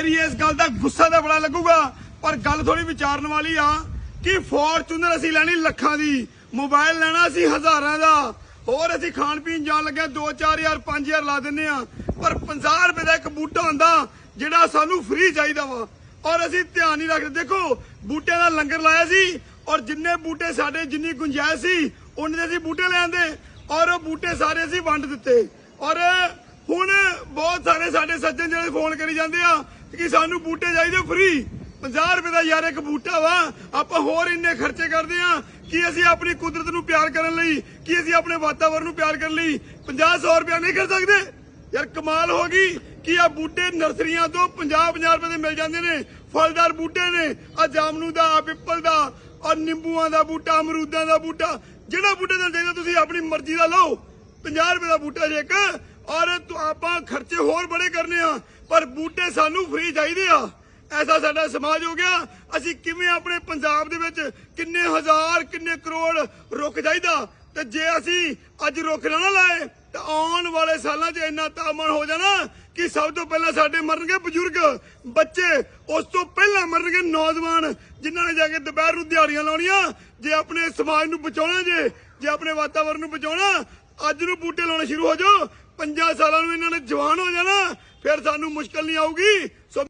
ਮੇਰੀ ਇਸ ਗੱਲ ਦਾ ਗੁੱਸਾ ਤਾਂ ਬੜਾ ਲੱਗੂਗਾ, ਪਰ ਗੱਲ ਥੋੜੀ ਵਿਚਾਰਨ ਵਾਲੀ ਆ ਕਿ ਫੋਰਚੂਨਰ ਅਸੀਂ ਲੈਣੀ ਲੱਖਾਂ ਦੀ, ਮੋਬਾਈਲ ਲੈਣਾ ਅਸੀਂ ਹਜ਼ਾਰਾਂ ਦਾ, ਹੋਰ ਅਸੀਂ ਖਾਣ ਪੀਣ ਜਾਣ ਲੱਗਿਆ 2-4000 5000 ਲਾ ਦਿੰਨੇ ਆ ਪਰ 50 ਰੁਪਏ ਦਾ ਇੱਕ ਬੂਟਾ ਹੁੰਦਾ ਜਿਹੜਾ ਸਾਨੂੰ ਫ੍ਰੀ ਚਾਹੀਦਾ ਵਾ, ਔਰ ਅਸੀਂ ਧਿਆਨ ਨਹੀਂ ਰੱਖਦੇ। ਦੇਖੋ, ਬੂਟਿਆਂ ਦਾ ਲੰਗਰ ਲਾਇਆ ਸੀ, ਔਰ ਜਿੰਨੇ ਬੂਟੇ ਸਾਡੇ, ਜਿੰਨੀ ਗੁੰਜਾਇਸ਼ ਸੀ ਉਹਨੇ ਦੇ ਅਸੀਂ ਬੂਟੇ ਲਿਆਂਦੇ ਔਰ ਉਹ ਬੂਟੇ ਸਾਰੇ ਅਸੀਂ ਵੰਡ ਦਿੱਤੇ। ਔਰ ਹੁਣ ਬਹੁਤ ਸਾਰੇ ਸਾਡੇ ਸੱਜਣ ਜਿਹੜੇ ਫੋਨ ਕਰੀ ਜਾਂਦੇ ਆ ਕਿ ਸਾਨੂੰ ਬੂਟੇ ਚਾਹੀਦੇ ਫ੍ਰੀ 50 ਰੁਪਏ ਦਾ ਯਾਰ ਇੱਕ ਬੂਟਾ ਵਾ। ਆਪਾਂ ਹੋਰ ਇੰਨੇ ਖਰਚੇ ਕਰਦੇ ਆ ਕਿ ਅਸੀਂ ਆਪਣੀ ਕੁਦਰਤ ਨੂੰ ਪਿਆਰ ਕਰਨ ਲਈ, ਕਿ ਅਸੀਂ ਆਪਣੇ ਵਾਤਾਵਰਣ ਨੂੰ ਪਿਆਰ ਕਰਨ ਲਈ 50 100 ਰੁਪਏ ਨਹੀਂ ਕਰ ਸਕਦੇ। ਯਾਰ ਕਮਾਲ ਹੋ ਗਈ ਕਿ ਆ ਬੂਟੇ ਨਰਸਰੀਆਂ ਤੋਂ 50 50 ਰੁਪਏ ਦੇ ਮਿਲ ਜਾਂਦੇ ਨੇ। ਫਲਦਾਰ ਬੂਟੇ ਨੇ ਆ ਜਾਮਨੂ ਦਾ ਆ ਪਿੱਪਲ ਦਾ ਔਰ ਨਿੰਬੂਆਂ ਦਾ ਬੂਟਾ, ਅਮਰੂਦਾਂ ਦਾ ਬੂਟਾ। ਜਿਹੜਾ ਬੂਟਾ ਤੁਹਾਨੂੰ ਚਾਹੀਦਾ ਤੁਸੀਂ ਆਪਣੀ ਮਰਜ਼ੀ ਦਾ ਲਓ। 50 ਰੁਪਏ ਦਾ ਬੂਟਾ ਜੇ ਇੱਕ, ਔਰ ਆਪਾਂ ਖਰਚੇ ਹੋਰ ਬੜੇ ਕਰਨੇ ਆ। ਪਰ ਬੂਟੇ ਸਾਨੂੰ ਫ੍ਰੀ ਚਾਹੀਦੇ ਆ। ਐਸਾ ਸਾਡਾ ਸਮਾਜ ਹੋ ਗਿਆ। ਅਸੀਂ ਕਿਵੇਂ ਆਪਣੇ ਪੰਜਾਬ ਦੇ ਵਿੱਚ ਕਿੰਨੇ ਹਜ਼ਾਰ, ਕਿੰਨੇ ਕਰੋੜ ਰੁੱਖ ਚਾਹੀਦਾ? ਤੇ ਜੇ ਅਸੀਂ ਅੱਜ ਰੁੱਖ ਨਾ ਲਾਏ, ਤਾਂ ਆਉਣ ਵਾਲੇ ਸਾਲਾਂ 'ਚ ਇੰਨਾ ਤਾਪਮਾਨ ਹੋ ਜਾਣਾ ਕਿ ਸਭ ਤੋਂ ਪਹਿਲਾਂ ਸਾਡੇ ਮਰਨਗੇ ਬਜ਼ੁਰਗ। ਬੱਚੇ ਉਸ ਤੋਂ ਪਹਿਲਾਂ ਮਰਨਗੇ ਨੌਜਵਾਨ, ਜਿਨ੍ਹਾਂ ਨੇ ਜਾ ਕੇ ਦੁਪਹਿਰ ਨੂੰ ਦਿਹਾੜੀਆਂ ਲਾਉਣੀਆਂ। ਜੇ ਆਪਣੇ ਸਮਾਜ ਨੂੰ ਬਚਾਉਣਾ ਜੇ ਜੇ ਆਪਣੇ ਵਾਤਾਵਰਣ ਨੂੰ ਬਚਾਉਣਾ, ਅੱਜ ਨੂੰ ਬੂਟੇ ਲਾਉਣੇ ਸ਼ੁਰੂ ਹੋ ਜਾਓ। ਪੰਜਾਂ ਸਾਲਾਂ ਨੂੰ ਇਹਨਾਂ ਨੇ ਜਵਾਨ ਹੋ ਜਾਣਾ। ਫਿਰ ਸਾਨੂੰ ਮੁਸ਼ਕਲ ਨਹੀਂ ਆਊਗੀ। ਸੋ